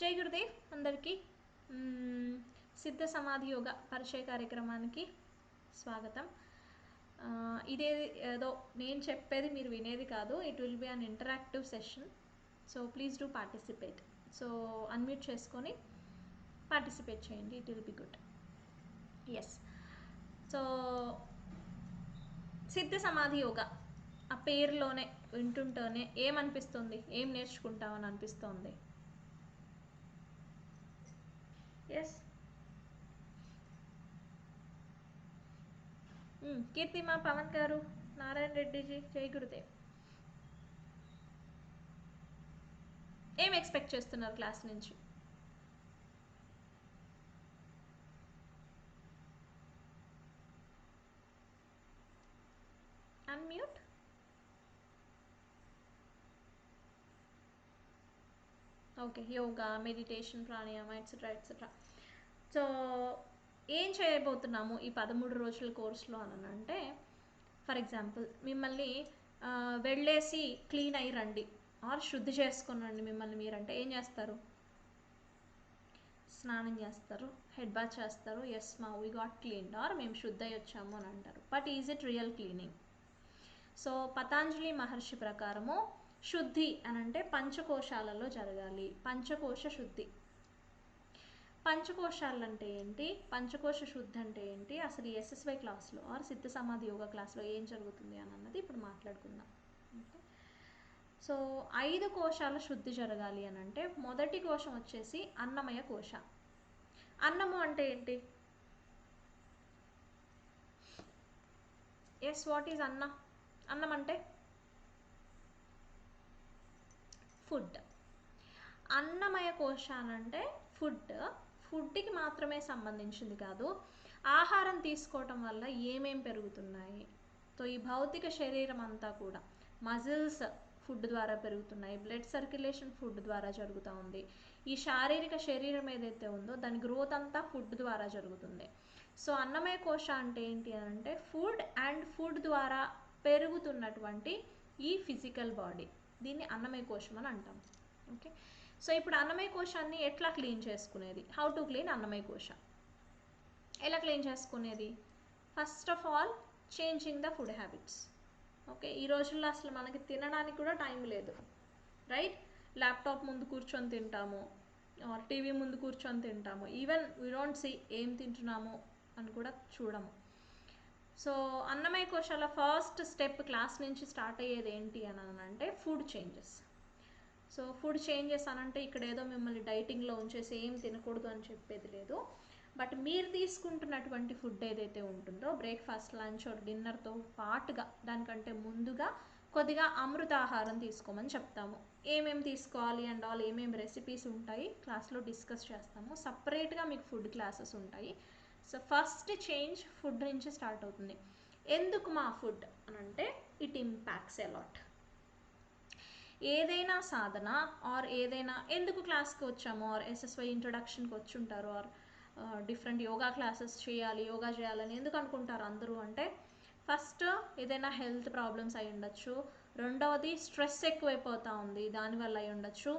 జై గురుదేవ్ అందరికీ. సిద్ధ సమాధి యోగ పరిచయ కార్యక్రమానికి స్వాగతం. ఇదే ఏదో నేను చెప్పేది మీరు వినేది కాదు. It will be an interactive session so please do participate so unmute చేసుకొని పార్టిసిపేట్ చేయండి. It will be good yes so Siddha Samadhi Yoga ఆ పేరులోనే వింటుంటేనే ఏమనిపిస్తుంది? ఏం నేర్చుకుంటామని అనిపిస్తుంది? ఎస్ కీర్తిమా పవన్ గారు నారాయణ రెడ్డిజీ జై గురుదేవ్ ఏం ఎక్స్పెక్ట్ చేస్తున్నారు క్లాస్ నుంచి unmute okay yoga meditation pranayama etcetera etcetera so ఏం చేయబోతున్నాము ఈ పదమూడు రోజుల కోర్సులో అని అంటే ఫర్ ఎగ్జాంపుల్ మిమ్మల్ని వెళ్ళేసి క్లీన్ అయ్యి రండి. ఆర్ శుద్ధి చేసుకునండి రండి మిమ్మల్ని మీరంటే ఏం చేస్తారు? స్నానం చేస్తారు హెడ్ బాత్ చేస్తారు ఎస్ మా వీ గాట్ క్లీన్ ఆర్ మేము శుద్ధ అయి వచ్చాము అని అంటారు. But is it real cleaning so Patanjali Maharshi ప్రకారము శుద్ధి అని అంటే పంచకోశాలలో జరగాలి. పంచకోశ శుద్ధి. పంచకోశాలు అంటే ఏంటి? పంచకోశ శుద్ధి అంటే ఏంటి? అసలు ఎస్ఎస్వై క్లాస్లో ఆర్ సిద్ధ సమాధి యోగా క్లాస్లో ఏం జరుగుతుంది అని అన్నది ఇప్పుడు మాట్లాడుకుందాం. సో ఐదు కోశాల శుద్ధి జరగాలి అని అంటే మొదటి కోశం వచ్చేసి అన్నమయ కోశ. అన్నము అంటే ఏంటి? ఎస్ వాట్ ఈజ్ అన్న? అన్నం అంటే? ఫుడ్. అన్నమయ కోశ అంటే ఫుడ్. ఫుడ్కి మాత్రమే సంబంధించింది కాదు. ఆహారం తీసుకోవటం వల్ల ఏమేం పెరుగుతున్నాయి? సో ఈ భౌతిక శరీరం అంతా కూడా మజిల్స్ ఫుడ్ ద్వారా పెరుగుతున్నాయి. బ్లడ్ సర్క్యులేషన్ ఫుడ్ ద్వారా జరుగుతూ ఉంది. ఈ శారీరక శరీరం ఏదైతే ఉందో దాని గ్రోత్ అంతా ఫుడ్ ద్వారా జరుగుతుంది. సో అన్నమయ కోశ అంటే ఏంటి అని అంటే ఫుడ్ అండ్ ఫుడ్ ద్వారా పెరుగుతున్నటువంటి ఈ ఫిజికల్ బాడీ. దీన్ని అన్నమయ కోశం అని అంటాం. ఓకే? సో ఇప్పుడు అన్నమయ కోశాన్ని ఎట్లా క్లీన్ చేసుకునేది? హౌ టు క్లీన్ అన్నమయ కోశ. ఎలా క్లీన్ చేసుకునేది? First of all changing the food habits okay? ఈ రోజుల్లో అసలు మనకి తినడానికి కూడా టైం లేదు. రైట్ ల్యాప్టాప్ ముందు కూర్చొని తింటాము. టీవీ ముందు కూర్చొని తింటాము. ఈవెన్ వీ డోంట్ సీ ఏం తింటున్నాము అని కూడా చూడము. సో అన్నమయ కోశాల ఫస్ట్ స్టెప్ క్లాస్ నుంచి స్టార్ట్ అయ్యేది ఏంటి అని అంటే food changes. So food changes అని అంటే ఇక్కడ ఏదో మిమ్మల్ని డైటింగ్లో ఉంచేసి ఏం తినకూడదు అని చెప్పేది లేదు. బట్ మీరు తీసుకుంటున్నటువంటి ఫుడ్ ఏదైతే ఉంటుందో బ్రేక్ఫాస్ట్ లంచ్ డిన్నర్తో పాటుగా దానికంటే ముందుగా కొద్దిగా అమృతాహారం తీసుకోమని చెప్తాము. ఏమేమి తీసుకోవాలి అండ్ ఆల్ ఏమేమి రెసిపీస్ ఉంటాయి క్లాస్లో డిస్కస్ చేస్తాము. సపరేట్గా మీకు ఫుడ్ క్లాసెస్ ఉంటాయి. సో ఫస్ట్ చేంజ్ ఫుడ్ నుంచి స్టార్ట్ అవుతుంది. ఎందుకు మా ఫుడ్ అని అంటే ఇట్ ఇంపాక్ట్స్ అలాట్ ఏదైనా సాధన ఆర్ ఏదైనా ఎందుకు క్లాస్కి వచ్చాము ఆర్ ఎస్ఎస్వై ఇంట్రొడక్షన్కి వచ్చి ఉంటారు ఆర్ డిఫరెంట్ యోగా క్లాసెస్ చేయాలి యోగా చేయాలని ఎందుకు అనుకుంటారు అందరూ అంటే ఫస్ట్ ఏదైనా హెల్త్ ప్రాబ్లమ్స్ అయి ఉండొచ్చు. రెండవది స్ట్రెస్ ఎక్కువైపోతూ ఉంది దానివల్ల అయి ఉండొచ్చు.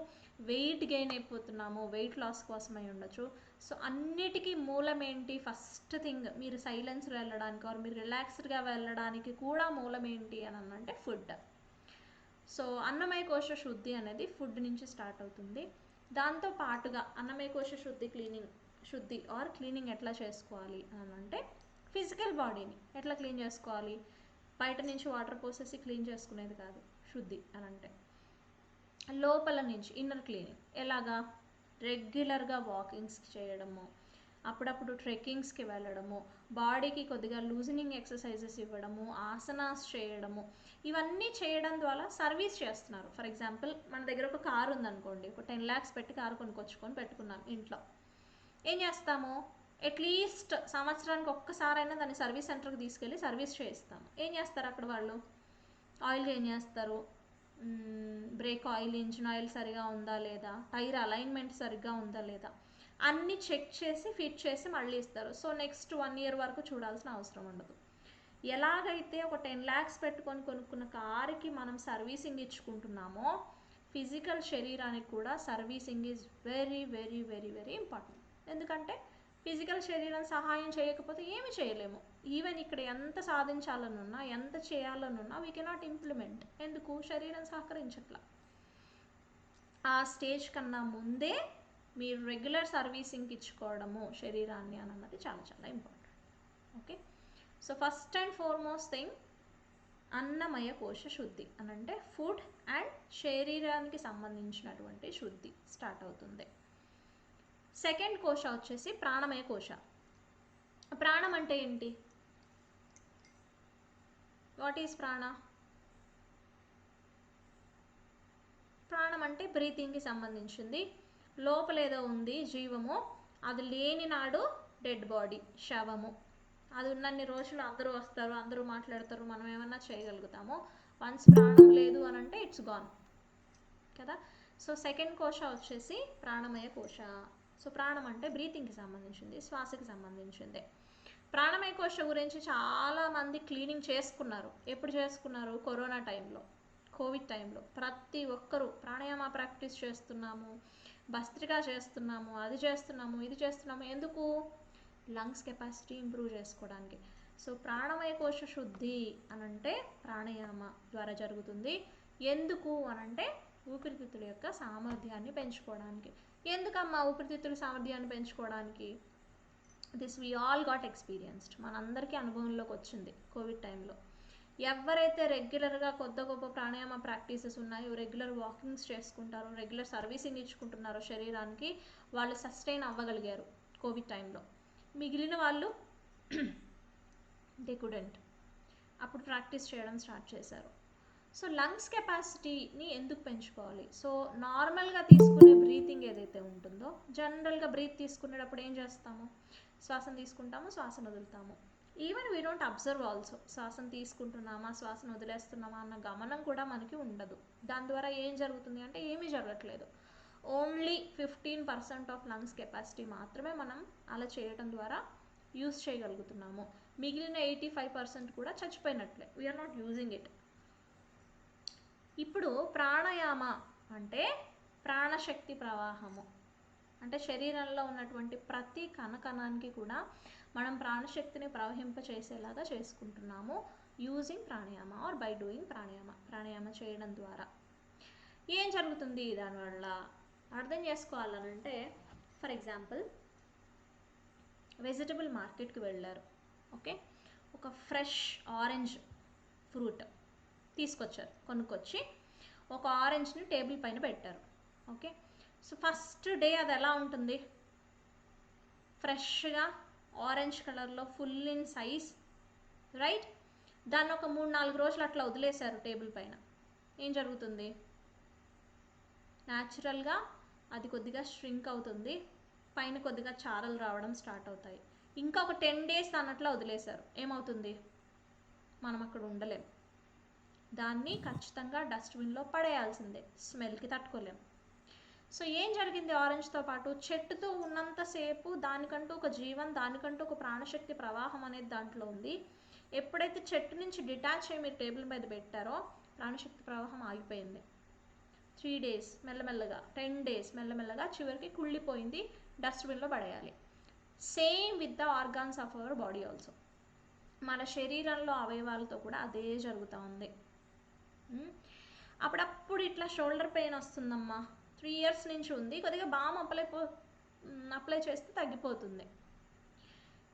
వెయిట్ గెయిన్ అయిపోతున్నాము వెయిట్ లాస్ కోసం అయి ఉండొచ్చు. సో అన్నిటికీ మూలం ఏంటి ఫస్ట్ థింగ్ మీరు సైలెన్స్లో వెళ్ళడానికి ఆర్ మీరు రిలాక్స్డ్గా వెళ్ళడానికి కూడా మూలం ఏంటి అని అంటే ఫుడ్. సో అన్నమయ కోశ శుద్ధి అనేది ఫుడ్ నుంచి స్టార్ట్ అవుతుంది. దాంతో పాటుగా అన్నమయ కోశ శుద్ధి క్లీనింగ్ శుద్ధి ఆర్ క్లీనింగ్ ఎట్లా చేసుకోవాలి అని అంటే ఫిజికల్ బాడీని ఎట్లా క్లీన్ చేసుకోవాలి? బయట నుంచి వాటర్ పోసేసి క్లీన్ చేసుకునేది కాదు శుద్ధి అని అంటే. లోపల నుంచి ఇన్నర్ క్లీనింగ్ ఎలాగా? రెగ్యులర్గా వాకింగ్స్ చేయడము అప్పుడప్పుడు ట్రెక్కింగ్స్కి వెళ్ళడము బాడీకి కొద్దిగా లూజనింగ్ ఎక్సర్సైజెస్ ఇవ్వడము ఆసనాస్ చేయడము ఇవన్నీ చేయడం ద్వారా సర్వీస్ చేస్తున్నారు. ఫర్ ఎగ్జాంపుల్ మన దగ్గర ఒక కారు ఉందనుకోండి ఒక టెన్ ల్యాక్స్ పెట్టి కారు కొనుక్కొచ్చుకొని పెట్టుకున్నాం ఇంట్లో. ఏం చేస్తాము? అట్లీస్ట్ సంవత్సరానికి ఒక్కసారైనా దాన్ని సర్వీస్ సెంటర్కి తీసుకెళ్ళి సర్వీస్ చేయిస్తాము. ఏం చేస్తారు అక్కడ వాళ్ళు? ఆయిల్ ఏం చేస్తారు బ్రేక్ ఆయిల్ ఇంజిన్ ఆయిల్ సరిగా ఉందా లేదా? టైర్ అలైన్మెంట్ సరిగ్గా ఉందా లేదా? అన్నీ చెక్ చేసి ఫిట్ చేసి మళ్ళీ ఇస్తారు. సో నెక్స్ట్ వన్ ఇయర్ వరకు చూడాల్సిన అవసరం ఉండదు. ఎలాగైతే ఒక టెన్ ల్యాక్స్ పెట్టుకొని కొనుక్కున్న కారుకి మనం సర్వీసింగ్ ఇచ్చుకుంటున్నామో ఫిజికల్ శరీరానికి కూడా servicing is very very very very important. ఎందుకంటే ఫిజికల్ శరీరం సహాయం చేయకపోతే ఏమి చేయలేము. ఈవెన్ ఇక్కడ ఎంత సాధించాలనున్నా ఎంత చేయాలనున్నా వీ కెనాట్ ఇంప్లిమెంట్ ఎందుకు? శరీరం సహకరించట్లా. ఆ స్టేజ్ కన్నా ముందే మీరు రెగ్యులర్ సర్వీసింగ్ ఇచ్చుకోవడము శరీరాన్ని అని అన్నది చాలా చాలా important okay so first and foremost thing అన్నమయ కోశ శుద్ధి. అని అంటే ఫుడ్ అండ్ శరీరానికి సంబంధించినటువంటి శుద్ధి స్టార్ట్ అవుతుంది. సెకండ్ కోశ వచ్చేసి ప్రాణమయ కోశ. ప్రాణం అంటే ఏంటి? వాట్ ఈస్ ప్రాణ? ప్రాణం అంటే బ్రీతింగ్కి సంబంధించింది. లోపలేదో ఉంది జీవము. అది లేని నాడు డెడ్ బాడీ శవము. అది ఉన్నన్ని రోజులు అందరూ వస్తారు అందరూ మాట్లాడతారు మనం ఏమన్నా చేయగలుగుతాము. వన్స్ ప్రాణం లేదు అని అంటే ఇట్స్ గాన్ కదా? సో సెకండ్ కోశ వచ్చేసి ప్రాణమయ కోశ. సో ప్రాణం అంటే బ్రీతింగ్కి సంబంధించింది శ్వాసకి సంబంధించింది. ప్రాణమయ కోశ గురించి చాలామంది క్లీనింగ్ చేసుకున్నారు. ఎప్పుడు చేసుకున్నారు? కరోనా టైంలో కోవిడ్ టైంలో ప్రతి ఒక్కరూ ప్రాణాయామ ప్రాక్టీస్ చేస్తున్నాము భస్త్రికా చేస్తున్నాము అది చేస్తున్నాము ఇది చేస్తున్నాము. ఎందుకు? లంగ్స్ కెపాసిటీ ఇంప్రూవ్ చేసుకోవడానికి. సో ప్రాణమయ కోశ శుద్ధి అనంటే ప్రాణాయామ ద్వారా జరుగుతుంది. ఎందుకు అనంటే ఊపిరితిత్తుల యొక్క సామర్థ్యాన్ని పెంచుకోవడానికి. ఎందుకమ్మా ఊపిరితిత్తుల సామర్థ్యాన్ని పెంచుకోవడానికి? This we all got experienced మనందరికీ అనుభవంలోకి వచ్చింది కోవిడ్ టైంలో. ఎవరైతే రెగ్యులర్గా కొత్త గొప్ప ప్రాణాయామ ప్రాక్టీసెస్ ఉన్నాయో రెగ్యులర్ వాకింగ్స్ చేసుకుంటారో రెగ్యులర్ సర్వీసింగ్ ఇచ్చుకుంటున్నారో శరీరానికి వాళ్ళు సస్టైన్ అవ్వగలిగారు కోవిడ్ టైంలో. మిగిలిన వాళ్ళు దే కుడెంట్ అప్పుడు ప్రాక్టీస్ చేయడం స్టార్ట్ చేశారు. సో లంగ్స్ కెపాసిటీని ఎందుకు పెంచుకోవాలి? సో నార్మల్గా తీసుకునే బ్రీతింగ్ ఏదైతే ఉంటుందో జనరల్గా బ్రీత్ తీసుకునేటప్పుడు ఏం చేస్తాము? శ్వాసను తీసుకుంటాము శ్వాసను వదులుతాము. Even we don't observe also శ్వాసను తీసుకుంటున్నామా శ్వాసను వదిలేస్తున్నామా అన్న గమనం కూడా మనకి ఉండదు. దాని ద్వారా ఏం జరుగుతుంది అంటే ఏమీ జరగట్లేదు. Only fifteen percent of lungs capacity మాత్రమే మనం అలా చేయడం ద్వారా యూస్ చేయగలుగుతున్నాము. మిగిలిన ఎయిటీ ఫైవ్ పర్సెంట్ కూడా చచ్చిపోయినట్లే. వీఆర్ నాట్ యూజింగ్ ఇట్ ఇప్పుడు ప్రాణాయామ అంటే ప్రాణశక్తి ప్రవాహము. అంటే శరీరంలో ఉన్నటువంటి ప్రతి కణకణానికి కూడా మనం ప్రాణశక్తిని ప్రవహింపచేసేలాగా చేసుకుంటున్నాము using pranayama or by doing pranayama pranayama చేయడం ద్వారా. ఏం జరుగుతుంది దానివల్ల? అర్థం చేసుకోవాలనంటే ఫర్ ఎగ్జాంపుల్ వెజిటబుల్ మార్కెట్కి వెళ్ళారు. ఓకే ఒక ఫ్రెష్ ఆరెంజ్ ఫ్రూట్ తీసుకొచ్చారు కొనుక్కొచ్చి ఒక ఆరెంజ్ని టేబుల్ పైన పెట్టారు. ఓకే? సో ఫస్ట్ డే అది ఎలా ఉంటుంది? ఫ్రెష్గా ఆరెంజ్ కలర్లో ఫుల్ ఇన్ సైజ్ రైట్? దాన్ని ఒక మూడు నాలుగు రోజులు అట్లా వదిలేశారు టేబుల్ పైన. ఏం జరుగుతుంది? న్యాచురల్గా అది కొద్దిగా స్ట్రింక్ అవుతుంది. పైన కొద్దిగా చారలు రావడం స్టార్ట్ అవుతాయి. ఇంకా ఒక టెన్ డేస్ అన్నట్లు వదిలేశారు. ఏమవుతుంది? మనం అక్కడ ఉండలేము దాన్ని ఖచ్చితంగా డస్ట్బిన్లో పడేయాల్సిందే. స్మెల్కి తట్టుకోలేము సో ఏం జరిగింది ఆరెంజ్తో పాటు? చెట్టుతో ఉన్నంతసేపు దానికంటూ ఒక జీవన్ దానికంటూ ఒక ప్రాణశక్తి ప్రవాహం అనేది దాంట్లో ఉంది. ఎప్పుడైతే చెట్టు నుంచి డిటాచ్ అయ్యి మీరు టేబుల్ మీద పెట్టారో ప్రాణశక్తి ప్రవాహం ఆగిపోయింది. త్రీ డేస్ మెల్లమెల్లగా టెన్ డేస్ మెల్లమెల్లగా చివరికి కుళ్ళిపోయింది డస్ట్బిన్లో పడేయాలి. Same with the organs of our body also. మన శరీరంలో అవయవాలతో కూడా అదే జరుగుతూ ఉంది. అప్పుడప్పుడు ఇట్లా షోల్డర్ పెయిన్ వస్తుందమ్మా. త్రీ ఇయర్స్ నుంచి ఉంది. కొద్దిగా బామ్ అప్లై పో అప్లై చేస్తే తగ్గిపోతుంది.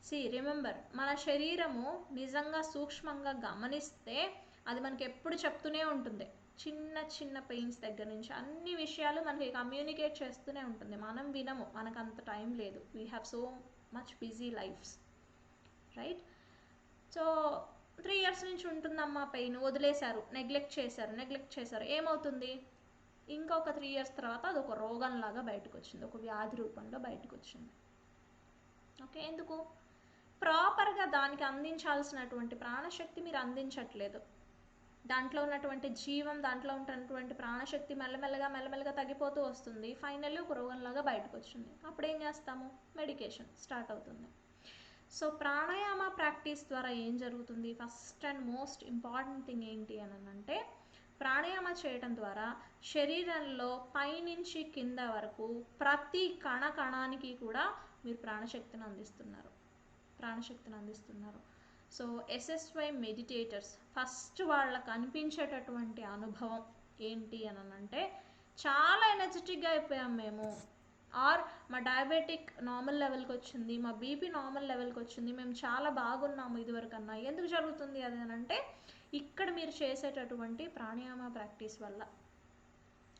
See remember. మన శరీరము నిజంగా సూక్ష్మంగా గమనిస్తే అది మనకి ఎప్పుడు చెప్తూనే ఉంటుంది. చిన్న చిన్న పెయిన్స్ దగ్గర నుంచి అన్ని విషయాలు మనకి కమ్యూనికేట్ చేస్తూనే ఉంటుంది. మనం వినము. మనకు అంత టైం లేదు. We have so much busy lives right so three years నుంచి ఉంటుందమ్మా పెయిన్ వదిలేశారు నెగ్లెక్ట్ చేశారు నెగ్లెక్ట్ చేశారు. ఏమవుతుంది? ఇంకొక త్రీ ఇయర్స్ తర్వాత అది ఒక రోగంలాగా బయటకు వచ్చింది ఒక వ్యాధి రూపంలో బయటకు వచ్చింది ఓకే ఎందుకు? ప్రాపర్గా దానికి అందించాల్సినటువంటి ప్రాణశక్తి మీరు అందించట్లేదు. దాంట్లో ఉన్నటువంటి జీవం దాంట్లో ఉన్నటువంటి ప్రాణశక్తి మెల్లమెల్లగా మెల్లమెల్లగా తగ్గిపోతూ వస్తుంది. ఫైనల్లీ ఒక రోగంలాగా బయటకు వచ్చింది అప్పుడు ఏం చేస్తాము? మెడికేషన్ స్టార్ట్ అవుతుంది. సో ప్రాణాయామ ప్రాక్టీస్ ద్వారా ఏం జరుగుతుంది? First and most important thing ఏంటి అని అంటే ప్రాణాయామ చేయడం ద్వారా శరీరంలో పైనుంచి కింద వరకు ప్రతి కణ కణానికి కూడా మీరు ప్రాణశక్తిని అందిస్తున్నారు. ప్రాణశక్తిని అందిస్తున్నారు. సో ఎస్ఎస్వై మెడిటేటర్స్ ఫస్ట్ వాళ్ళకు అనిపించేటటువంటి అనుభవం ఏంటి అని అంటే చాలా ఎనర్జెటిక్గా అయిపోయాం మేము. ఆర్ మా డయాబెటిక్ నార్మల్ లెవెల్కి వచ్చింది మా బీపీ నార్మల్ లెవెల్కి వచ్చింది మేము చాలా బాగున్నాము ఇదివరకన్నా. ఎందుకు జరుగుతుంది అది అంటే ఇక్కడ మీరు చేసేటటువంటి ప్రాణాయామ ప్రాక్టీస్ వల్ల.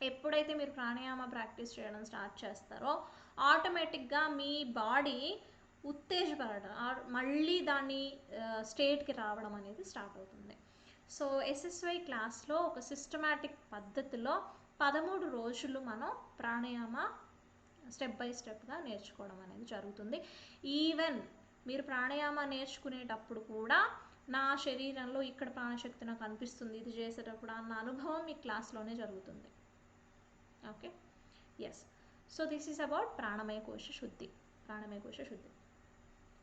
ఎప్పుడైతే మీరు ప్రాణాయామ ప్రాక్టీస్ చేయడం స్టార్ట్ చేస్తారో ఆటోమేటిక్గా మీ బాడీ ఉత్తేజపడడం మళ్ళీ దాని స్టేట్కి రావడం అనేది స్టార్ట్ అవుతుంది. సో ఎస్ఎస్వై క్లాస్లో ఒక సిస్టమాటిక్ పద్ధతిలో పదమూడు రోజులు మనం ప్రాణాయామ స్టెప్ బై స్టెప్గా నేర్చుకోవడం అనేది జరుగుతుంది. ఈవెన్ మీరు ప్రాణాయామ నేర్చుకునేటప్పుడు కూడా నా శరీరంలో ఇక్కడ ప్రాణశక్తి నాకు అనిపిస్తుంది ఇది చేసేటప్పుడు అన్న అనుభవం మీ క్లాస్లోనే జరుగుతుంది. Okay? Yes so this is about ప్రాణమయ కోశ శుద్ధి. ప్రాణమయ కోశ శుద్ధి.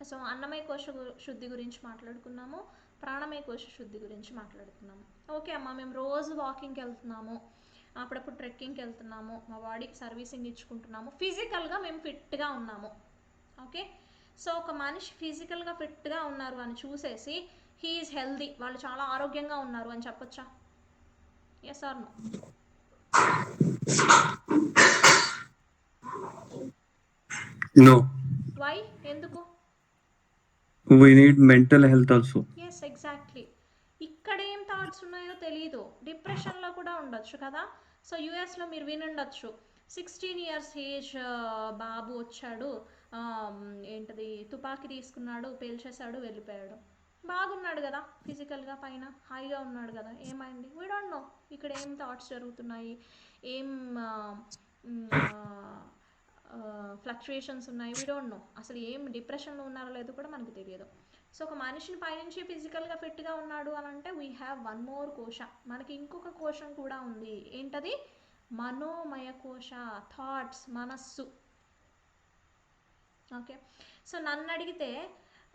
సో అన్నమయ కోశ శుద్ధి గురించి మాట్లాడుకున్నాము. ప్రాణమయ కోశ శుద్ధి గురించి మాట్లాడుకున్నాము. ఓకే అమ్మ మేము రోజు వాకింగ్కి వెళ్తున్నాము. అప్పుడప్పుడు ట్రెక్కింగ్కి వెళ్తున్నాము మా బాడీకి సర్వీసింగ్ ఇచ్చుకుంటున్నాము. ఫిజికల్గా మేము ఫిట్గా ఉన్నాము. ఓకే? సో ఒక మనిషి ఫిజికల్గా ఫిట్గా ఉన్నారు అని చూసేసి హీఈస్ హెల్దీ వాళ్ళు చాలా ఆరోగ్యంగా ఉన్నారు అని చెప్పొచ్చా? Yes or no No, why ఎందుకు? We need mental health also. Yes exactly ఇక్కడ ఏం థాట్స్ ఉన్నాయో తెలియదు డిప్రెషన్లో కూడా ఉండొచ్చు కదా? సో యూఎస్లో మీరు వినుండొచ్చు. సిక్స్టీన్ ఇయర్స్ ఏజ్ బాబు వచ్చాడు. ఏంటిది ఏంటది? తుపాకీ తీసుకున్నాడు పేల్చేశాడు వెళ్ళిపోయాడు. బాగున్నాడు కదా ఫిజికల్గా పైన హాయిగా ఉన్నాడు కదా. ఏమైంది? వీ డోంట్ నో ఇక్కడ ఏం థాట్స్ జరుగుతున్నాయి? ఏం ఫ్లక్చుయేషన్స్ ఉన్నాయి? వీ డోంట్ నో అసలు ఏం డిప్రెషన్లో ఉన్నారో లేదో కూడా మనకు తెలియదు. సో ఒక మనిషిని పైనుంచి ఫిజికల్గా ఫిట్గా ఉన్నాడు అని అంటే వీ హ్యావ్ వన్ మోర్ కోశ. మనకి ఇంకొక కోశం కూడా ఉంది. ఏంటది? మనోమయ కోశ థాట్స్ మనస్సు. ఓకే. సో నన్ను అడిగితే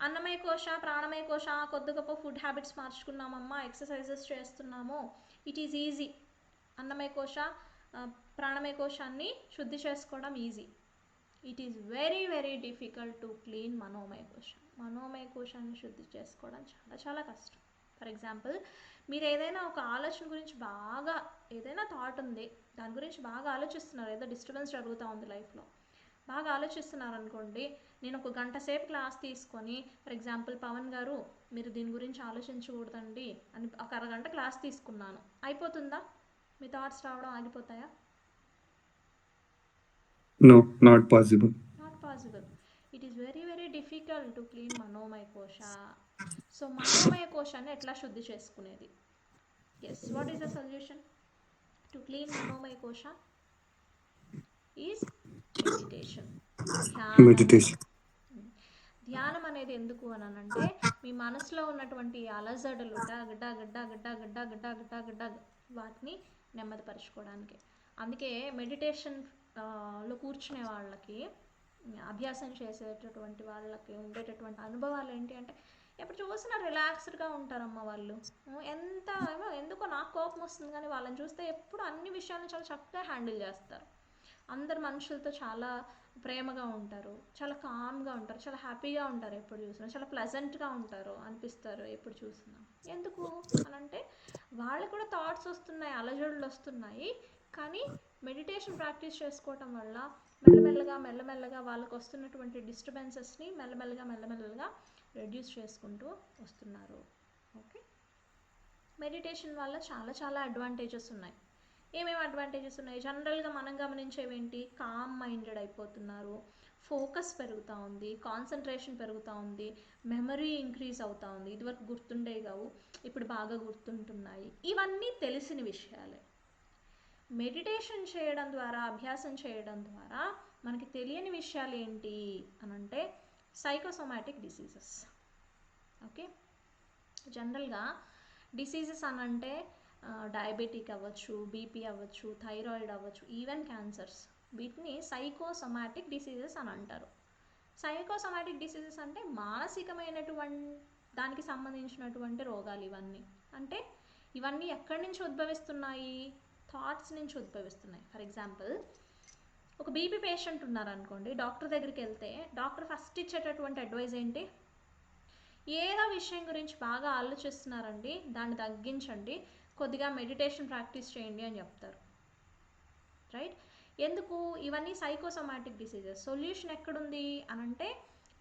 అన్నమయ కోశ ప్రాణమయ కోశ కొద్ది గొప్ప ఫుడ్ హ్యాబిట్స్ మార్చుకున్నామమ్మా ఎక్సర్సైజెస్ చేస్తున్నాము. ఇట్ ఈజ్ ఈజీ అన్నమయ కోశ ప్రాణమయ కోశాన్ని శుద్ధి చేసుకోవడం easy it is very very difficult to clean మనోమయ కోశం మనోమయ కోశాన్ని శుద్ధి చేసుకోవడం చాలా చాలా కష్టం. ఫర్ ఎగ్జాంపుల్ మీరు ఏదైనా ఒక ఆలోచన గురించి బాగా ఏదైనా థాట్ ఉంది దాని గురించి బాగా ఆలోచిస్తున్నారు ఏదో డిస్టర్బెన్స్ జరుగుతూ ఉంది లైఫ్లో బాగా ఆలోచిస్తున్నారు అనుకోండి నేను ఒక గంట సేపు క్లాస్ తీసుకొని ఫర్ ఎగ్జాంపుల్ పవన్ గారు మీరు దీని గురించి ఆలోచించకూడదండి అని ఒక అరగంట క్లాస్ తీసుకున్నాను. అయిపోతుందా? మీ థాట్స్ రావడం ఆగిపోతాయా? No, not possible. Not possible it is very very difficult to clean మనోమయ కోశ సో మనోమయ కోశాన్ని ఎట్లా శుద్ధి చేసుకునేది? Yes what is the solution to clean మనోమయ కోశ ఈజ్ మెడిటేషన్ Meditation. ధ్యానం అనేది ఎందుకు అని అంటే మీ మనసులో ఉన్నటువంటి అలజడులు గడ్డ గడ్డ గడ్డ గడ్డ గడ్డ గడ్డ గడ్డ వాటిని నెమ్మదిపరచుకోవడానికి. అందుకే మెడిటేషన్ లో కూర్చునే వాళ్ళకి అభ్యాసం చేసేటటువంటి వాళ్ళకి ఉండేటటువంటి అనుభవాలు ఏంటి అంటే ఎప్పుడు చూసినా రిలాక్స్డ్గా ఉంటారమ్మ వాళ్ళు. ఎంత ఏమో ఎందుకో నాకు కోపం వస్తుంది కానీ వాళ్ళని చూస్తే ఎప్పుడు అన్ని విషయాలను చాలా చక్కగా హ్యాండిల్ చేస్తారు. అందరు మనుషులతో చాలా ప్రేమగా ఉంటారు చాలా కామ్గా ఉంటారు చాలా హ్యాపీగా ఉంటారు ఎప్పుడు చూసినా చాలా ప్లెజెంట్గా ఉంటారు అనిపిస్తారు ఎప్పుడు చూసినా. ఎందుకు అని అంటే వాళ్ళకు కూడా థాట్స్ వస్తున్నాయి అలజడులు వస్తున్నాయి కానీ మెడిటేషన్ ప్రాక్టీస్ చేసుకోవటం వల్ల మెల్లమెల్లగా మెల్లమెల్లగా వాళ్ళకు వస్తున్నటువంటి డిస్టర్బెన్సెస్ని మెల్లమెల్లగా మెల్లమెల్లగా రెడ్యూస్ చేసుకుంటూ వస్తున్నారు. ఓకే మెడిటేషన్ వల్ల చాలా చాలా అడ్వాంటేజెస్ ఉన్నాయి. ఏమేమి అడ్వాంటేజెస్ ఉన్నాయి? జనరల్గా మనం గమనించేవేంటి? కామ్ మైండెడ్ అయిపోతున్నారు. ఫోకస్ పెరుగుతూ ఉంది. కాన్సన్ట్రేషన్ పెరుగుతూ ఉంది. మెమరీ ఇంక్రీజ్ అవుతూ ఉంది. ఇదివరకు గుర్తుండే కావు. ఇప్పుడు బాగా గుర్తుంటున్నాయి. ఇవన్నీ తెలిసిన విషయాలే. మెడిటేషన్ చేయడం ద్వారా అభ్యాసం చేయడం ద్వారా మనకి తెలియని విషయాలు ఏంటి అని అంటే సైకోసోమాటిక్ డిసీజెస్ ఓకే? జనరల్గా డిసీజెస్ అని అంటే డయాబెటిక్ అవ్వచ్చు బీపీ అవ్వచ్చు థైరాయిడ్ అవ్వచ్చు ఈవెన్ క్యాన్సర్స్. వీటిని సైకోసొమాటిక్ డిసీజెస్ అని అంటారు. సైకోసొమాటిక్ డిసీజెస్ అంటే మానసికమైనటువంటి దానికి సంబంధించినటువంటి రోగాలు ఇవన్నీ. అంటే ఇవన్నీ ఎక్కడి నుంచి ఉద్భవిస్తున్నాయి? థాట్స్ నుంచి ఉద్భవిస్తున్నాయి. ఫర్ ఎగ్జాంపుల్ ఒక బీపీ పేషెంట్ ఉన్నారనుకోండి డాక్టర్ దగ్గరికి వెళ్తే డాక్టర్ ఫస్ట్ ఇచ్చేటటువంటి అడ్వైజ్ ఏంటి? ఏదో విషయం గురించి బాగా ఆలోచిస్తున్నారండి దాన్ని తగ్గించండి కొద్దిగా మెడిటేషన్ ప్రాక్టీస్ చేయండి అని చెప్తారు. రైట్ ఎందుకు? ఇవన్నీ సైకోసోమాటిక్ డిసీజెస్ సొల్యూషన్ ఎక్కడుంది? అనంటే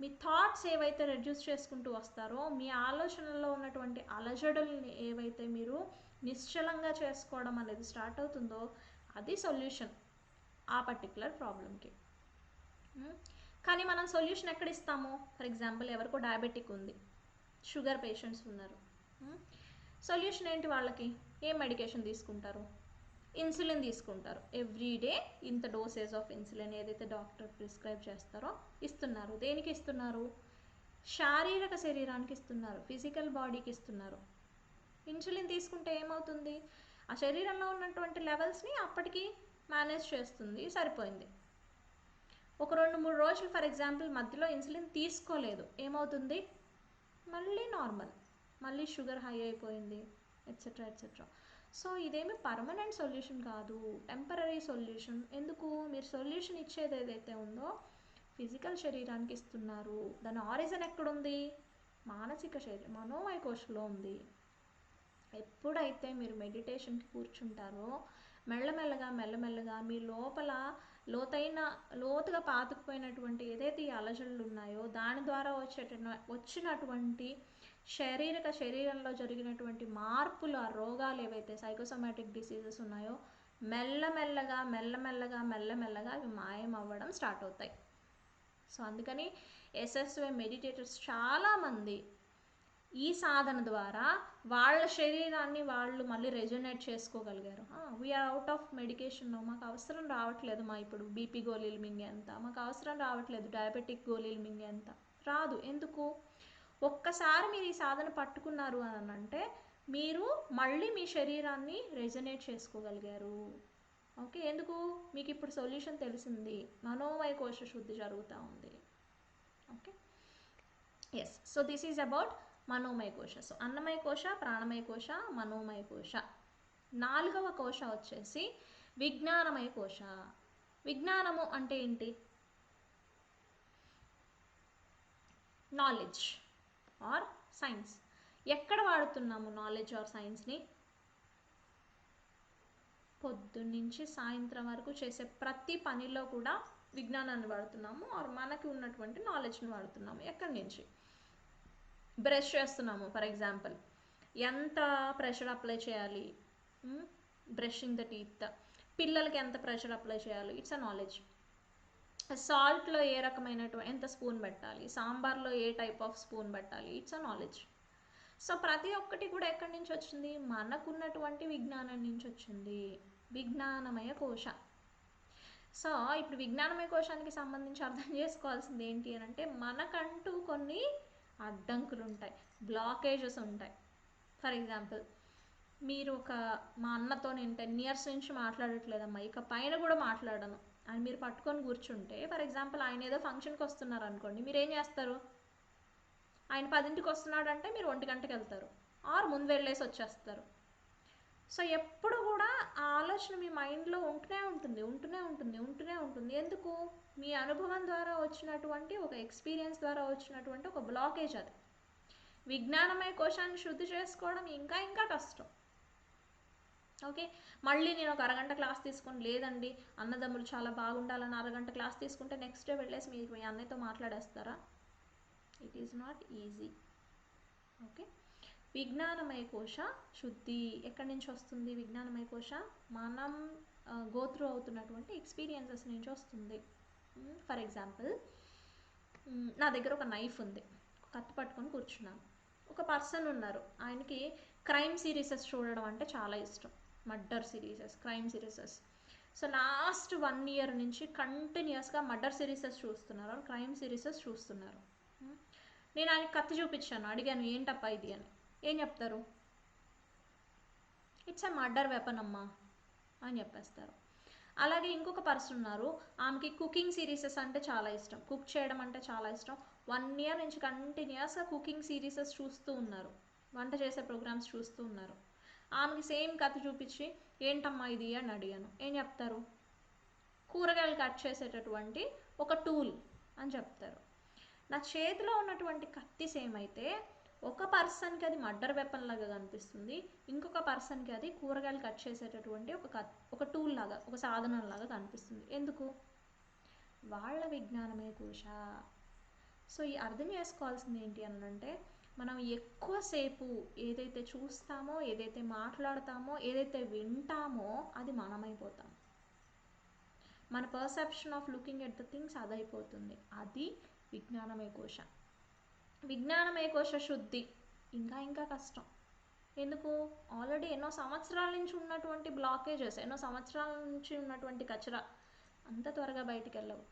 మీ థాట్స్ ఏవైతే రెడ్యూస్ చేసుకుంటూ వస్తారో మీ ఆలోచనల్లో ఉన్నటువంటి అలజడుల్ని ఏవైతే మీరు నిశ్చలంగా చేసుకోవడం అనేది స్టార్ట్ అవుతుందో అది సొల్యూషన్ ఆ పర్టికులర్ ప్రాబ్లంకి కానీ మనం సొల్యూషన్ ఎక్కడ ఇస్తాము? ఫర్ ఎగ్జాంపుల్ ఎవరికో డయాబెటిక్ ఉంది షుగర్ పేషెంట్స్ ఉన్నారు. సొల్యూషన్ ఏంటి వాళ్ళకి? ఏం మెడికేషన్ తీసుకుంటారు? ఇన్సులిన్ తీసుకుంటారు. ఎవ్రీ డే ఇంత డోసేజ్ ఆఫ్ ఇన్సులిన్ ఏదైతే డాక్టర్ ప్రిస్క్రైబ్ చేస్తారో ఇస్తున్నారు. దేనికి ఇస్తున్నారు? శారీరక శరీరానికి ఇస్తున్నారు. ఫిజికల్ బాడీకి ఇస్తున్నారు. ఇన్సులిన్ తీసుకుంటే ఏమవుతుంది? ఆ శరీరంలో ఉన్నటువంటి లెవెల్స్ని అప్పటికి మేనేజ్ చేస్తుంది సరిపోయింది. ఒక రెండు మూడు రోజులు ఫర్ ఎగ్జాంపుల్ మధ్యలో ఇన్సులిన్ తీసుకోలేదు ఏమవుతుంది? మళ్ళీ నార్మల్ మళ్ళీ షుగర్ హై అయిపోయింది ఎట్సెట్రా ఎట్సెట్రా సో ఇదేమి పర్మనెంట్ సొల్యూషన్ కాదు టెంపరీ సొల్యూషన్ ఎందుకు? మీరు సొల్యూషన్ ఇచ్చేది ఏదైతే ఉందో ఫిజికల్ శరీరానికి ఇస్తున్నారు. దాని ఆరిజన్ ఎక్కడుంది? మానసిక శరీరం మనోవైకోశలో ఉంది. ఎప్పుడైతే మీరు మెడిటేషన్కి కూర్చుంటారో మెల్లమెల్లగా మెల్లమెల్లగా మీ లోపల లోతైన లోతుగా పాతుకుపోయినటువంటి ఏదైతే ఈ అలజడులు ఉన్నాయో దాని ద్వారా వచ్చేట వచ్చినటువంటి శారీరక శరీరంలో జరిగినటువంటి మార్పులు ఆ రోగాలు ఏవైతే సైకోసోమాటిక్ డిసీజెస్ ఉన్నాయో మెల్లమెల్లగా మెల్లమెల్లగా మెల్లమెల్లగా అవి మాయం అవ్వడం స్టార్ట్ అవుతాయి. సో అందుకని ఎస్ఎస్వే మెడిటేటర్స్ చాలామంది ఈ సాధన ద్వారా వాళ్ళ శరీరాన్ని వాళ్ళు మళ్ళీ resonate చేసుకోగలిగారు. We are out of medication మాకు అవసరం రావట్లేదు మా ఇప్పుడు బీపీ గోళీలు మింగేంత మాకు అవసరం రావట్లేదు డయాబెటిక్ గోళీలు మింగేంత రాదు. ఎందుకు? ఒక్కసారి మీరు ఈ సాధన పట్టుకున్నారు అని అంటే మీరు మళ్ళీ మీ శరీరాన్ని రెజనేట్ చేసుకోగలిగారు. ఓకే? ఎందుకు? మీకు ఇప్పుడు సొల్యూషన్ తెలిసింది. మనోమయ కోశ శుద్ధి జరుగుతూ ఉంది. Okay? Yes so this is about మనోమయ కోశ. సో అన్నమయ కోశ ప్రాణమయ కోశ మనోమయ కోశ. నాలుగవ కోశ వచ్చేసి విజ్ఞానమయ కోశ. విజ్ఞానము అంటే ఏంటి? నాలెడ్జ్ ఆర్ సైన్స్ ఎక్కడ వాడుతున్నాము నాలెడ్జ్ ఆర్ సైన్స్ని పొద్దున్నుంచి సాయంత్రం వరకు చేసే ప్రతి పనిలో కూడా విజ్ఞానాన్ని వాడుతున్నాము. ఆర్ మనకి ఉన్నటువంటి నాలెడ్జ్ని వాడుతున్నాము. ఎక్కడి నుంచి? బ్రష్ చేస్తున్నాము ఫర్ ఎగ్జాంపుల్. ఎంత ప్రెషర్ అప్లై చేయాలి? Brushing the teeth. పిల్లలకి ఎంత ప్రెషర్ అప్లై చేయాలి? It's a knowledge. సాల్ట్లో ఏ రకమైనటువంటి ఎంత స్పూన్ పెట్టాలి? సాంబార్లో ఏ టైప్ ఆఫ్ స్పూన్ పెట్టాలి? It's a knowledge. సో ప్రతి ఒక్కటి కూడా ఎక్కడి నుంచి వచ్చింది? మనకున్నటువంటి విజ్ఞానం నుంచి వచ్చింది. విజ్ఞానమయ కోశ. సో ఇప్పుడు విజ్ఞానమయ కోశానికి సంబంధించి అర్థం చేసుకోవాల్సింది ఏంటి అని అంటే మనకంటూ కొన్ని అడ్డంకులు ఉంటాయి బ్లాకేజెస్ ఉంటాయి. ఫర్ ఎగ్జాంపుల్ మీరు ఒక మా అన్నతో నేను టెన్ ఇయర్స్ నుంచి మాట్లాడట్లేదమ్మా ఇక పైన కూడా మాట్లాడను అని మీరు పట్టుకొని కూర్చుంటే ఫర్ ఎగ్జాంపుల్ ఆయన ఏదో ఫంక్షన్కి వస్తున్నారు అనుకోండి మీరు ఏం చేస్తారు? ఆయన పదింటికి వస్తున్నాడంటే మీరు ఒంటి గంటకి వెళ్తారు ఆరు ముందు వెళ్ళేసి వచ్చేస్తారు. సో ఎప్పుడు కూడా ఆ ఆలోచన మీ మైండ్లో ఉంటూనే ఉంటుంది ఉంటూనే ఉంటుంది ఉంటూనే ఉంటుంది. ఎందుకు? మీ అనుభవం ద్వారా వచ్చినటువంటి ఒక ఎక్స్పీరియన్స్ ద్వారా వచ్చినటువంటి ఒక బ్లాకేజ్ అది. విజ్ఞానమయ కోశాన్ని శుద్ధి చేసుకోవడం ఇంకా ఇంకా కష్టం. ఓకే? మళ్ళీ నేను ఒక అరగంట క్లాస్ తీసుకొని లేదండి అన్నదమ్ములు చాలా బాగుండాలని అరగంట క్లాస్ తీసుకుంటే నెక్స్ట్ డే వెళ్ళేసి మీరు మీ అన్నయ్యతో మాట్లాడేస్తారా? It is not easy okay? విజ్ఞానమయ కోశ శుద్ధి. ఎక్కడి నుంచి వస్తుంది విజ్ఞానమయ కోశ? మనం గోత్రూ అవుతున్నటువంటి ఎక్స్పీరియన్సెస్ నుంచి వస్తుంది. ఫర్ ఎగ్జాంపుల్ నా దగ్గర ఒక నైఫ్ ఉంది. కత్తి పట్టుకొని కూర్చున్నాను. ఒక పర్సన్ ఉన్నారు. ఆయనకి క్రైమ్ సిరీసెస్ చూడడం అంటే చాలా ఇష్టం. Murder serieses crime serieses so last one year నుంచి కంటిన్యూస్గా మర్డర్ సిరీసెస్ చూస్తున్నారు. క్రైమ్ సిరీసెస్ చూస్తున్నారు. నేను ఆయన కత్తి చూపించాను. అడిగాను ఏంటప్పా ఇది? అని. ఏం చెప్తారు? ఇట్స్ ఎ మర్డర్ వెపన్ అమ్మా అని చెప్పేస్తారు. అలాగే ఇంకొక పర్సన్ ఉన్నారు. ఆమెకి కుకింగ్ సిరీసెస్ అంటే చాలా ఇష్టం. కుక్ చేయడం అంటే చాలా ఇష్టం. వన్ ఇయర్ నుంచి కంటిన్యూస్గా కుకింగ్ సిరీసెస్ చూస్తూ ఉన్నారు. వంట చేసే ప్రోగ్రామ్స్ చూస్తూ ఉన్నారు. ఆమెకి సేమ్ కథ చూపించి ఏంటమ్మా ఇది? అని అడిగాను. ఏం చెప్తారు? కూరగాయలు కట్ చేసేటటువంటి ఒక టూల్ అని చెప్తారు. నా చేతిలో ఉన్నటువంటి కత్తి సేమ్ అయితే ఒక పర్సన్కి అది మర్డర్ వెపన్ లాగా కనిపిస్తుంది. ఇంకొక పర్సన్కి అది కూరగాయలు కట్ చేసేటటువంటి ఒక కత్ ఒక టూల్ లాగా ఒక సాధనం లాగా కనిపిస్తుంది. ఎందుకు? వాళ్ళ విజ్ఞానమే కూష. సో ఈ అర్థం చేసుకోవాల్సింది ఏంటి అని అంటే మనం ఎక్కువసేపు ఏదైతే చూస్తామో ఏదైతే మాట్లాడతామో ఏదైతే వింటామో అది మనమైపోతాం. మన perception of looking at the things అదైపోతుంది. అది విజ్ఞానమే కోశ విజ్ఞానమే కోశ శుద్ధి ఇంకా ఇంకా కష్టం. ఎందుకు? ఆల్రెడీ ఎన్నో సంవత్సరాల నుంచి ఉన్నటువంటి బ్లాకేజెస్ ఎన్నో సంవత్సరాల నుంచి ఉన్నటువంటి కచరా అంత త్వరగా బయటికి వెళ్ళవు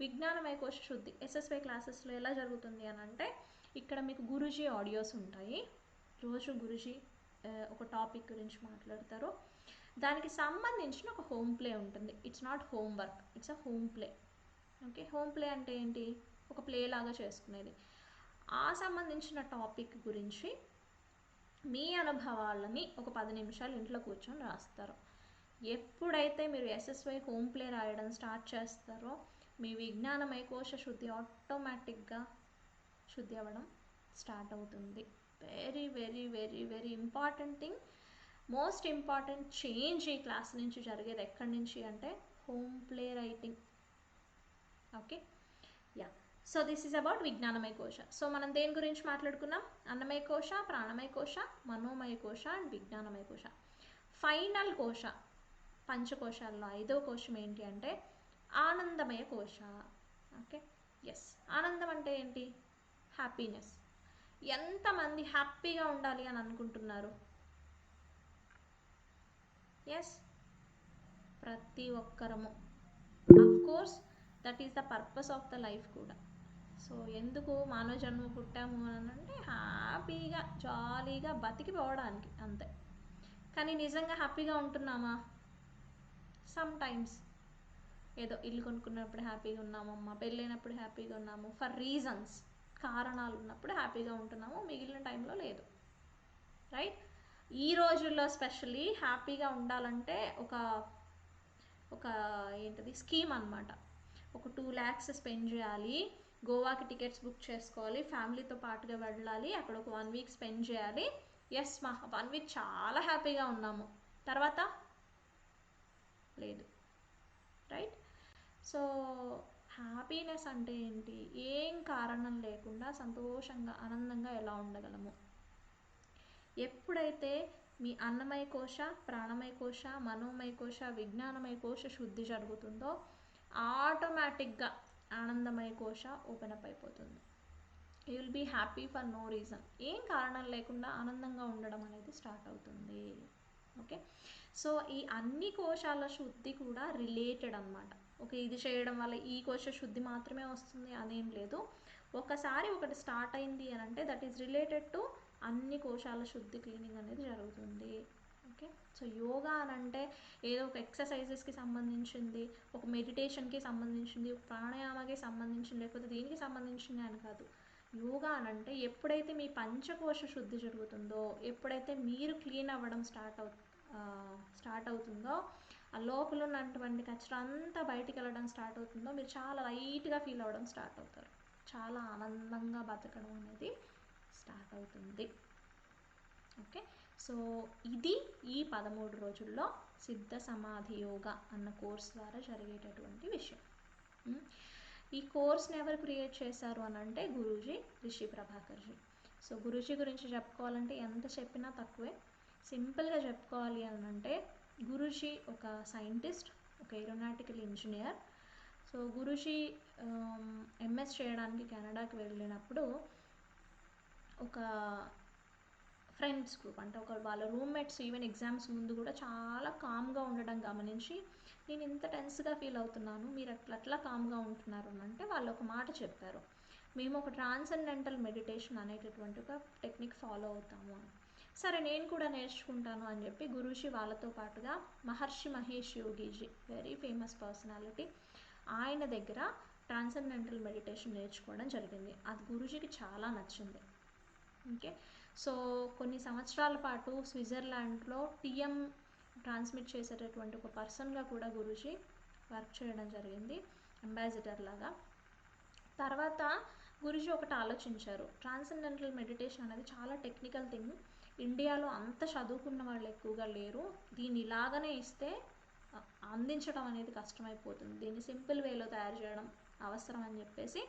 విజ్ఞానమయ కోశ శుద్ధి ఎస్ఎస్వై క్లాసెస్లో ఎలా జరుగుతుంది అని అంటే ఇక్కడ మీకు గురుజీ ఆడియోస్ ఉంటాయి. రోజు గురుజీ ఒక టాపిక్ గురించి మాట్లాడతారు. దానికి సంబంధించిన ఒక హోమ్ ప్లే ఉంటుంది. It's not homework it's a home play okay home play అంటే ఏంటి? ఒక ప్లే లాగా చేసుకునేది. ఆ సంబంధించిన టాపిక్ గురించి మీ అనుభవాలని ఒక పది నిమిషాలు ఇంట్లో కూర్చొని రాస్తారు. ఎప్పుడైతే మీరు ఎస్ఎస్వై హోమ్ ప్లే రాయడం స్టార్ట్ చేస్తారో మీ విజ్ఞానమయ కోశ శుద్ధి ఆటోమేటిక్గా శుద్ధి అవ్వడం స్టార్ట్ అవుతుంది. Very very very very important thing most important change ఈ క్లాస్ నుంచి జరిగేది ఎక్కడి నుంచి అంటే home play writing okay so this is about విజ్ఞానమయ కోశ సో మనం దేని గురించి మాట్లాడుకున్నాం? అన్నమయ కోశ ప్రాణమయ కోశ మనోమయ కోశ అండ్ విజ్ఞానమయ కోశ. ఫైనల్ కోశ పంచకోశాల్లో ఐదో కోశం ఏంటి అంటే ఆనందమయ కోశ. ఓకే ఎస్ ఆనందం అంటే ఏంటి? హ్యాపీనెస్ ఎంతమంది హ్యాపీగా ఉండాలి అని అనుకుంటున్నారు? ఎస్ ప్రతి ఒక్కరము. Of course that is the purpose of the life కూడా. సో ఎందుకు మానవ జన్మ పుట్టాము అని అంటే హ్యాపీగా జాలీగా బతికి పోవడానికి అంతే. కానీ నిజంగా హ్యాపీగా ఉంటున్నామా? సమ్ టైమ్స్ ఏదో ఇల్లు కొనుక్కున్నప్పుడు హ్యాపీగా ఉన్నామమ్మా పెళ్ళైనప్పుడు హ్యాపీగా ఉన్నాము ఫర్ రీజన్స్ కారణాలు ఉన్నప్పుడు హ్యాపీగా ఉంటున్నాము మిగిలిన టైంలో లేదు. రైట్ ఈ రోజుల్లో స్పెషల్లీ హ్యాపీగా ఉండాలంటే ఒక ఒక ఏంటిది స్కీమ్ అనమాట ఒక టూ ల్యాక్స్ స్పెండ్ చేయాలి గోవాకి టికెట్స్ బుక్ చేసుకోవాలి ఫ్యామిలీతో పాటుగా వెళ్ళాలి అక్కడ ఒక వన్ వీక్ స్పెండ్ చేయాలి. ఎస్ మా వన్ వీక్ చాలా హ్యాపీగా ఉన్నాము. తర్వాత? లేదు. రైట్ సో హ్యాపీనెస్ అంటే ఏంటి? ఏం కారణం లేకుండా సంతోషంగా ఆనందంగా ఎలా ఉండగలము? ఎప్పుడైతే మీ అన్నమయ కోశ ప్రాణమయ కోశ మనోమయ కోశ విజ్ఞానమయ కోశ శుద్ధి జరుగుతుందో ఆటోమేటిక్గా ఆనందమయ కోశ ఓపెన్ అప్ అయిపోతుంది. You will be happy for no reason ఏం కారణం లేకుండా ఆనందంగా ఉండడం అనేది స్టార్ట్ అవుతుంది. ఓకే సో ఈ అన్ని కోశాల శుద్ధి కూడా రిలేటెడ్ అన్నమాట. ఓకే ఇది చేయడం వల్ల ఈ కోశ శుద్ధి మాత్రమే వస్తుంది అదేం లేదు. ఒకసారి ఒకటి స్టార్ట్ అయింది అని అంటే దట్ ఈస్ రిలేటెడ్ టు అన్ని కోశాల శుద్ధి క్లీనింగ్ అనేది జరుగుతుంది. ఓకే? సో యోగా అని అంటే ఏదో ఒక ఎక్సర్సైజెస్కి సంబంధించింది ఒక మెడిటేషన్కి సంబంధించింది ఒక ప్రాణాయామకి సంబంధించింది లేకపోతే దీనికి సంబంధించింది అని కాదు. యోగా అని అంటే ఎప్పుడైతే మీ పంచకోశ శుద్ధి జరుగుతుందో ఎప్పుడైతే మీరు క్లీన్ అవ్వడం స్టార్ట్ అవు స్టార్ట్ అవుతుందో ఆ లోపల ఉన్నటువంటి కచరా అంతా బయటికి వెళ్ళడం స్టార్ట్ అవుతుందో మీరు చాలా లైట్గా ఫీల్ అవ్వడం స్టార్ట్ అవుతారు. చాలా ఆనందంగా బతకడం అనేది స్టార్ట్ అవుతుంది. ఓకే? సో ఇది ఈ పదమూడు రోజుల్లో సిద్ధ సమాధి యోగా అన్న కోర్స్ ద్వారా జరిగేటటువంటి విషయం. ఈ కోర్స్ని ఎవరు క్రియేట్ చేశారు అని అంటే గురూజీ రిషి ప్రభాకర్జీ సో గురూజీ గురించి చెప్పుకోవాలంటే ఎంత చెప్పినా తక్కువే. సింపుల్గా చెప్పుకోవాలి అని అంటే గురూజీ ఒక సైంటిస్ట్ ఒక aeronautical engineer. So Guruji MS చేయడానికి కెనడాకి వెళ్ళినప్పుడు ఒక ఫ్రెండ్స్ గ్రూప్. అంటే ఒక వాళ్ళ రూమ్మేట్స్ ఈవెన్ ఎగ్జామ్స్ ముందు కూడా చాలా కామ్గా ఉండడం గమనించి నేను ఇంత టెన్స్గా ఫీల్ అవుతున్నాను మీరు అట్లా అట్లా కామ్గా ఉంటున్నారు అని అంటే వాళ్ళు ఒక మాట చెప్పారు. మేము ఒక ట్రాన్సెండెంటల్ మెడిటేషన్ అనేటటువంటి ఒక టెక్నిక్ ఫాలో అవుతాము అని. సరే నేను కూడా నేర్చుకుంటాను అని చెప్పి గురుజీ వాళ్ళతో పాటుగా Maharshi Mahesh Yogiji very famous personality ఆయన దగ్గర ట్రాన్సెండెంటల్ మెడిటేషన్ నేర్చుకోవడం జరిగింది. అది గురుజీకి చాలా నచ్చింది. ఓకే? సో కొన్ని సంవత్సరాల పాటు స్విట్జర్లాండ్లో టీఎం ట్రాన్స్మిట్ చేసేటటువంటి ఒక పర్సన్గా కూడా గురూజీ వర్క్ చేయడం జరిగింది అంబాసిడర్ లాగా. తర్వాత గురుజీ ఒకటి ఆలోచించారు. ట్రాన్సెండెంటల్ మెడిటేషన్ అనేది చాలా టెక్నికల్ థింగ్. ఇండియాలో అంత చదువుకున్న వాళ్ళు ఎక్కువగా లేరు. దీన్ని ఇలాగనే ఇస్తే అందించడం అనేది కష్టమైపోతుంది. దీన్ని సింపుల్ వేలో తయారు చేయడం అవసరం అని చెప్పేసి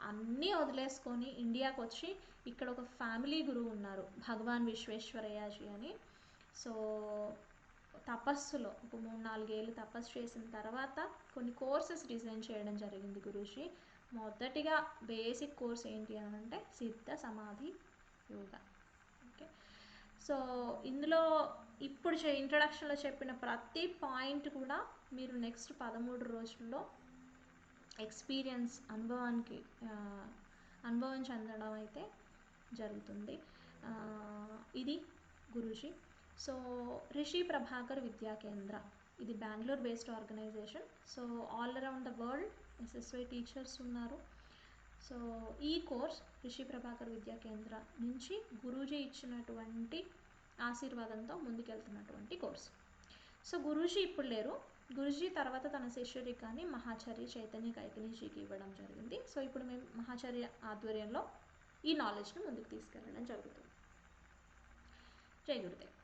అన్నీ వదిలేసుకొని ఇండియాకు వచ్చి ఇక్కడ ఒక ఫ్యామిలీ గురువు ఉన్నారు భగవాన్ విశ్వేశ్వరయ్యాజీ అని. సో తపస్సులో ఒక మూడు నాలుగేళ్ళు తపస్సు చేసిన తర్వాత కొన్ని కోర్సెస్ డిజైన్ చేయడం జరిగింది గురూజీ. మొదటిగా బేసిక్ కోర్స్ ఏంటి అని అంటే సిద్ధ సమాధి యోగా. ఓకే. సో ఇందులో ఇప్పుడు చే ఇంట్రడక్షన్లో చెప్పిన ప్రతి పాయింట్ కూడా మీరు నెక్స్ట్ పదమూడు రోజుల్లో ఎక్స్పీరియన్స్ అనుభవానికి అనుభవం చెందడం అయితే జరుగుతుంది. ఇది గురూజీ. సో రిషి ప్రభాకర్ విద్యా కేంద్ర. ఇది Bengaluru based organisation. So all around the world SSY teachers ఉన్నారు. సో ఈ కోర్స్ రిషి ప్రభాకర్ విద్యా కేంద్ర నుంచి గురూజీ ఇచ్చినటువంటి ఆశీర్వాదంతో ముందుకెళ్తున్నటువంటి కోర్స్. సో గురూజీ ఇప్పుడు లేరు. గురుజీ తర్వాత తన శిష్యుడికాన్ని మహాచార్య చైతన్య కైకనీజీకి ఇవ్వడం జరిగింది. సో ఇప్పుడు మేము మహాచార్య ఆధ్వర్యంలో ఈ నాలెడ్జ్ని ముందుకు తీసుకెళ్ళడం జరుగుతుంది. జై గురుదేవ్.